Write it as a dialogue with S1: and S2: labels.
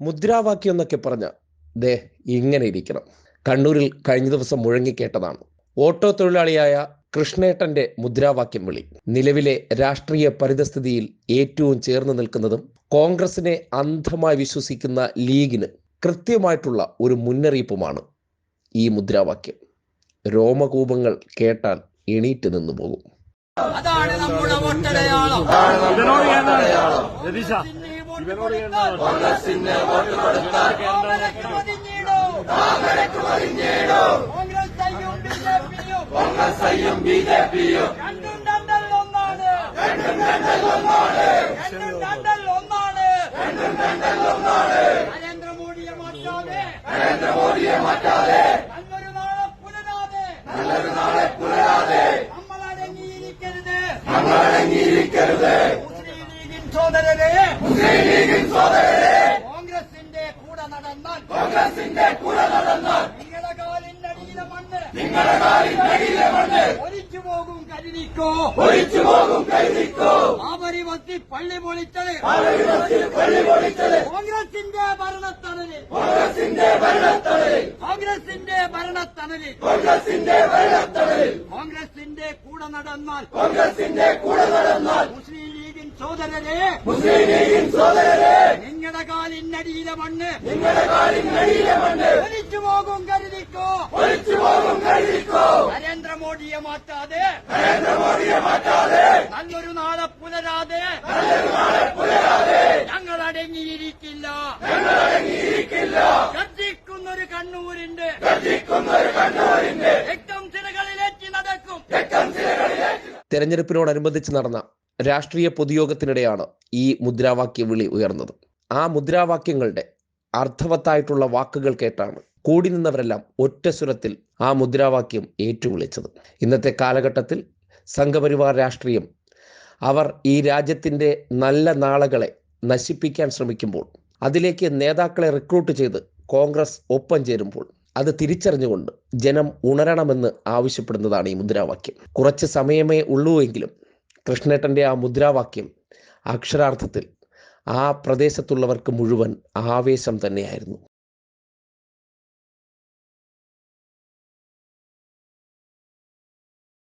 S1: മുദ്രാവാക്യം എന്നൊക്കെ പറഞ്ഞ ദേ ഇങ്ങനെ ഇരിക്കണം. കണ്ണൂരിൽ കഴിഞ്ഞ ദിവസം മുഴങ്ങിക്കേട്ടതാണ്. ഓട്ടോ തൊഴിലാളിയായ കൃഷ്ണേട്ടന്റെ മുദ്രാവാക്യം വിളി. നിലവിലെ രാഷ്ട്രീയ പരിതസ്ഥിതിയിൽ ഏറ്റവും ചേർന്ന് നിൽക്കുന്നതും കോൺഗ്രസിനെ അന്ധമായി വിശ്വസിക്കുന്ന ലീഗിന് കൃത്യമായിട്ടുള്ള ഒരു മുന്നറിയിപ്പുമാണ് ഈ മുദ്രാവാക്യം. രോമകൂപങ്ങൾ കേട്ടാൽ എണീറ്റ് നിന്നു പോകും.
S2: അതാണ് നമ്മുടെ
S3: ഇവനോട് എന്താണ് രതീഷ
S2: ഇവനോട് കോൺഗ്രസ് ഐയും ബി ജെ പിയും. രണ്ടും രണ്ടൽ ഒന്നാണ്. രണ്ടും രണ്ടൽ ഒന്നാണ്. നരേന്ദ്രമോദിയെ മാറ്റാതെ. നരേന്ദ്രമോദിയെ മാറ്റാതെ. നല്ലൊരു നാളെ പുലരാതെ. നല്ലൊരു നാളെ പുലരാതെ. നമ്മൾ അടങ്ങിയിരിക്കരുത് നമ്മൾ അടങ്ങിയിരിക്കരുത് മുസ്ലിം ലീഗിൻ സോദരരെ മുസ്ലിം ലീഗിൻ സോദരരെ കോൺഗ്രസിന്റെ കൂടെ നടന്നാൽ കോൺഗ്രസിന്റെ കൂടെ നടന്നാൽ നിങ്ങളുടെ കാലിനടിയിലെ മണ്ണ് നിങ്ങളുടെ കാലിനടിയിലെ മണ്ണ് ഒലിച്ചു പോകും കരുതിക്കോ? ഒലിച്ചു പോകും കരുതിക്കോ? ആവരി വത്തി പള്ളി പൊളിച്ചത്. പള്ളി പൊളിച്ചത്. കോൺഗ്രസിന്റെ ഭരണത്തണലിൽ. കോൺഗ്രസിന്റെ ഭരണത്തണലിൽ. കോൺഗ്രസിന്റെ ഭരണത്തണലിൽ. കോൺഗ്രസിന്റെ ഭരണത്തണലിൽ. കോൺഗ്രസിന്റെ കൂടെ നടന്നാൽ കോൺഗ്രസിന്റെ കൂടെ നടന്നാൽ മുസ്ലിം സോദരരെ മുസ്ലിം ലീഗിൻ സോദരരെ നിങ്ങളുടെ കാലിനടിയിലെ മണ്ണ്. നിങ്ങളുടെ കാലിനടിയിലെ മണ്ണ്. ഒലിച്ചു പോകും കരുതിക്കോ. ഒലിച്ചു പോകും കരുതിക്കോ. നരേന്ദ്രമോദിയെ മാറ്റാതെ. നരേന്ദ്രമോദിയെ മാറ്റാതെ. നല്ലൊരു നാളെ പുലരാതെ. നല്ലൊരു നാളെ പുലരാതെ. ഞങ്ങൾ അടങ്ങിയിരിക്കില്ല ഞങ്ങൾ അടങ്ങിയിരിക്കില്ല ഗർജിക്കുന്നൊരു കണ്ണൂരിന്റെ ഗർജിക്കുന്നൊരു കണ്ണൂരിന്റെ രക്തം ചിറകളിലേറ്റി നടക്കും. രക്തം ചിറകളിലേറ്റി
S1: തെരഞ്ഞെടുപ്പിനോടനുബന്ധിച്ച് നടന്ന രാഷ്ട്രീയ പൊതുയോഗത്തിനിടെയാണ് ഈ മുദ്രാവാക്യ വിളി ഉയർന്നത്. ആ മുദ്രാവാക്യങ്ങളുടെ അർത്ഥവത്തായിട്ടുള്ള വാക്കുകൾ കേട്ടാണ് കൂടി നിന്നവരെല്ലാം ഒറ്റ സ്വരത്തിൽ ആ മുദ്രാവാക്യം ഏറ്റുവിളിച്ചത്. ഇന്നത്തെ കാലഘട്ടത്തിൽ സംഘപരിവാർ രാഷ്ട്രീയം അവർ ഈ രാജ്യത്തിന്റെ നല്ല നാളുകളെ നശിപ്പിക്കാൻ ശ്രമിക്കുമ്പോൾ അതിലേക്ക് നേതാക്കളെ റിക്രൂട്ട് ചെയ്ത് കോൺഗ്രസ് ഒപ്പം ചേരുമ്പോൾ അത് തിരിച്ചറിഞ്ഞുകൊണ്ട് ജനം ഉണരണമെന്ന് ആവശ്യപ്പെടുന്നതാണ് ഈ മുദ്രാവാക്യം. കുറച്ച് സമയമേ ഉള്ളൂ എങ്കിലും കൃഷ്ണേട്ടന്റെ ആ മുദ്രാവാക്യം അക്ഷരാർത്ഥത്തിൽ ആ പ്രദേശത്തുള്ളവർക്ക് മുഴുവൻ ആവേശം തന്നെയായിരുന്നു.